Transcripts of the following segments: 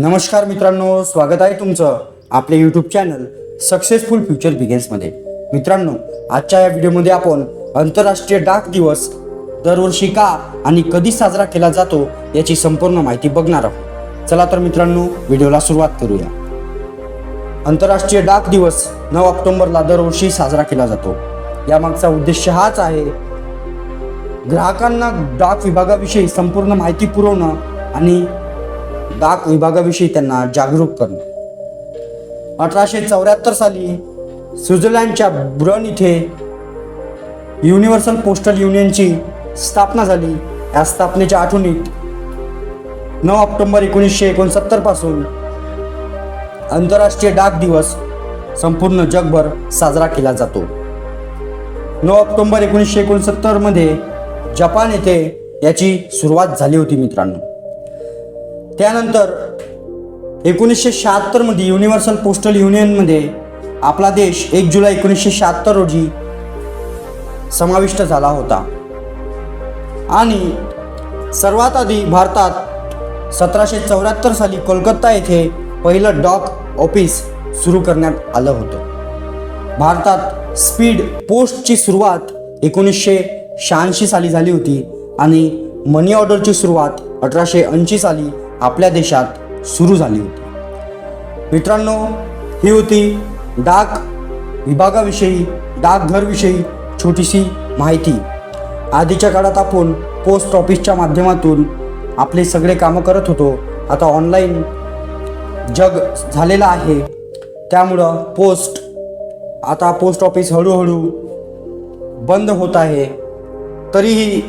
नमस्कार मित्रांनो स्वागत आहे तुमचं आपले यूट्यूब चॅनल सक्सेसफुल फ्युचर बिगेन्समध्ये मित्रांनो आजच्या या व्हिडिओमध्ये आपण आंतरराष्ट्रीय डाक दिवस दरवर्षी का आणि कधी साजरा केला जातो याची संपूर्ण माहिती बघणार आहोत. चला तर मित्रांनो व्हिडिओला सुरुवात करूया. आंतरराष्ट्रीय डाक दिवस नऊ ऑक्टोबरला दरवर्षी साजरा केला जातो. यामागचा उद्देश हाच आहे ग्राहकांना डाक विभागाविषयी संपूर्ण माहिती पुरवणं आणि डाक विभागाविषयी त्यांना जागरूक करणं. अठराशे चौऱ्याहत्तर साली स्वित्झर्लंडच्या ब्रन इथे युनिव्हर्सल पोस्टल युनियनची स्थापना झाली. या स्थापनेच्या आठवणीत नऊ ऑक्टोबर एकोणीसशे एकोणसत्तरपासून आंतरराष्ट्रीय डाक दिवस संपूर्ण जगभर साजरा केला जातो. नऊ ऑक्टोबर एकोणीसशे एकोणसत्तरमध्ये जपान येथे याची सुरुवात झाली होती मित्रांनो. त्यानंतर एकोणीसशे शहात्तरमध्ये युनिव्हर्सल पोस्टल युनियनमध्ये आपला देश एक जुलै एकोणीसशे शहात्तर रोजी समाविष्ट झाला होता. आणि सर्वात आधी भारतात सतराशे चौऱ्याहत्तर साली कोलकाता येथे पहिलं डॉक ऑफिस सुरू करण्यात आलं होतं. भारतात स्पीड पोस्टची सुरुवात एकोणीसशे शहाऐंशी साली झाली होती आणि मनी ऑर्डरची सुरुवात अठराशे ऐंशी साली आपल्या देशात सुरू झाली होती. मित्रांनो ही होती डाक विभागाविषयी डाकघरविषयी छोटीशी माहिती. आधीच्या काळात आपण पोस्ट ऑफिसच्या माध्यमातून आपले सगळे कामं करत होतो. आता ऑनलाईन जग झालेलं आहे. त्यामुळं पोस्ट आता पोस्ट ऑफिस हळूहळू बंद होत आहे. तरीही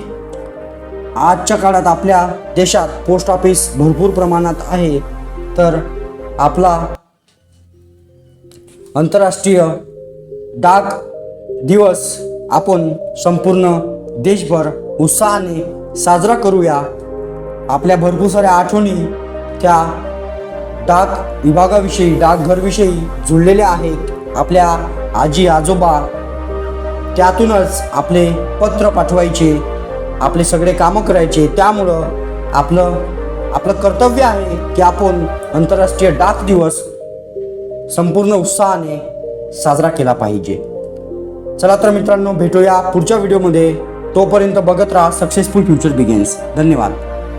आजच्या काळात आपल्या देशात पोस्ट ऑफिस भरपूर प्रमाणात आहे. तर आपला आंतरराष्ट्रीय डाक दिवस आपण संपूर्ण देशभर उत्साहाने साजरा करूया. आपल्या भरपूर साऱ्या आठवणी त्या डाक विभागाविषयी डाकघरविषयी जुळलेल्या आहेत. आपल्या आजी आजोबा त्यातूनच आपले पत्र पाठवायचे. आपले सगळे कामं करायचे त्यामुळं आपलं आपलं कर्तव्य आहे की आपण आंतरराष्ट्रीय डाक दिवस संपूर्ण उत्साहाने साजरा केला पाहिजे. चला तर मित्रांनो भेटूया पुढच्या व्हिडिओमध्ये. तोपर्यंत बघत राहा सक्सेसफुल फ्युचर बिगेन्स धन्यवाद.